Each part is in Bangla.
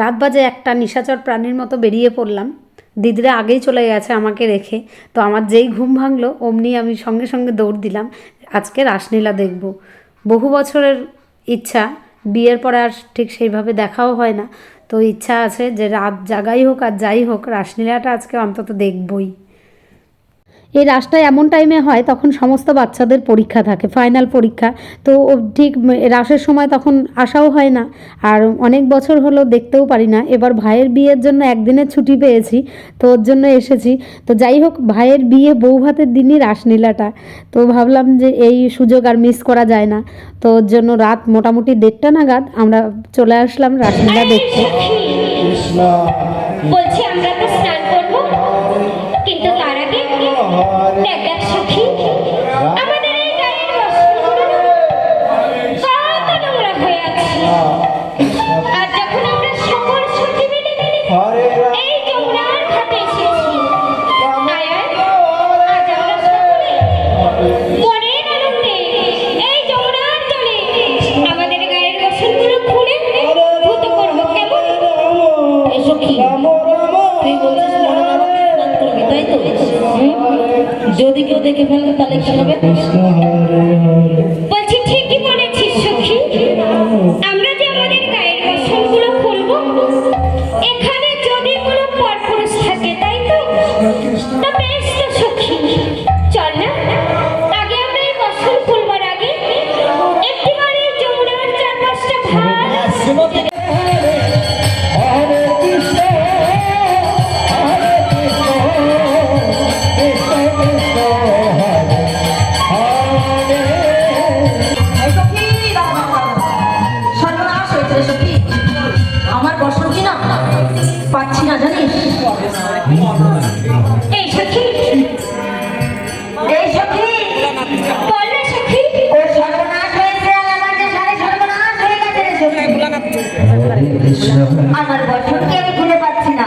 রাত বাজে একটা নিশাচর প্রাণীর মতো বেরিয়ে পড়লাম। দিদিরা আগেই চলে গেছে আমাকে রেখে। তো আমার যেই ঘুম ভাঙলো, অমনি আমি সঙ্গে সঙ্গে দৌড় দিলাম। আজকে রাসলীলা দেখব। বহু বছরের ইচ্ছা, বিয়ের পরে আর ঠিক সেইভাবে দেখাও হয় না। তো ইচ্ছা আছে যে রাত জাগাই হোক আর যাই হোক, রাসলীলাটা আজকে অন্তত দেখবই। এই রাসটা এমন টাইমে হয় তখন সমস্ত বাচ্চাদের পরীক্ষা থাকে ফাইনাল পরীক্ষা। তো ঠিক রাসের সময় তখন আসাও হয় না। আর অনেক বছর হলো দেখতেও পারি না। এবার ভাইয়ের বিয়ের জন্য একদিনের ছুটি পেয়েছি তো ওর জন্য এসেছি। তো যাই হোক ভাইয়ের বিয়ে বউ ভাতের দিনই রাসলীলাটা তো ভাবলাম যে এই সুযোগ আর মিস করা যায় না। তো ওর জন্য রাত মোটামুটি দেড়টা নাগাদ আমরা চলে আসলাম রাসলীলা দেখতে। বলছি আমরা তুই বলছিস মনে আমাকে করবি তাই তো? যদি কেউ দেখে ফেলবে তাহলে কি হবে? এই সখী। এই সখী। বল সখী। ওর সর্বনাশ হয়েছে আর আমার যে সাড়ে সর্বনাশ হয়ে গেছে রে সখী। আমার বসন্তকে আমি খুঁজে পাচ্ছি না।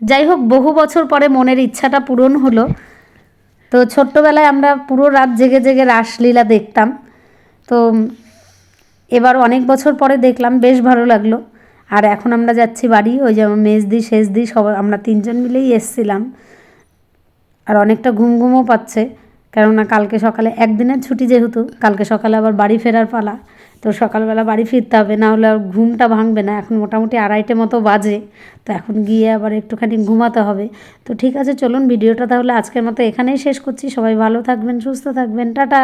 যাই হোক বহু বছর পরে মনের ইচ্ছাটা পূরণ হলো। তো ছোট্টবেলায় আমরা পুরো রাত জেগে জেগে রাসলীলা দেখতাম। তো এবার অনেক বছর পরে দেখলাম, বেশ ভালো লাগল। আর এখন আমরা যাচ্ছি বাড়ি, ওই যে মেজদি শেষদি সব আমরা তিনজন মিলেই এসছিলাম। আর অনেকটা ঘুম ঘুমও পাচ্ছে। কেননা কালকে সকালে, একদিনের ছুটি যেহেতু, কালকে সকালে আবার বাড়ি ফেরার পালা। তো সকালবেলা বাড়ি ফিরতে হবে, না হলে আর ঘুমটা ভাঙবে না। এখন মোটামুটি আড়াইটে মতো বাজে, তো এখন গিয়ে আবার একটুখানি ঘুমাতে হবে। তো ঠিক আছে, চলুন ভিডিওটা তাহলে আজকের মতো এখানেই শেষ করছি। সবাই ভালো থাকবেন, সুস্থ থাকবেন, টাটা।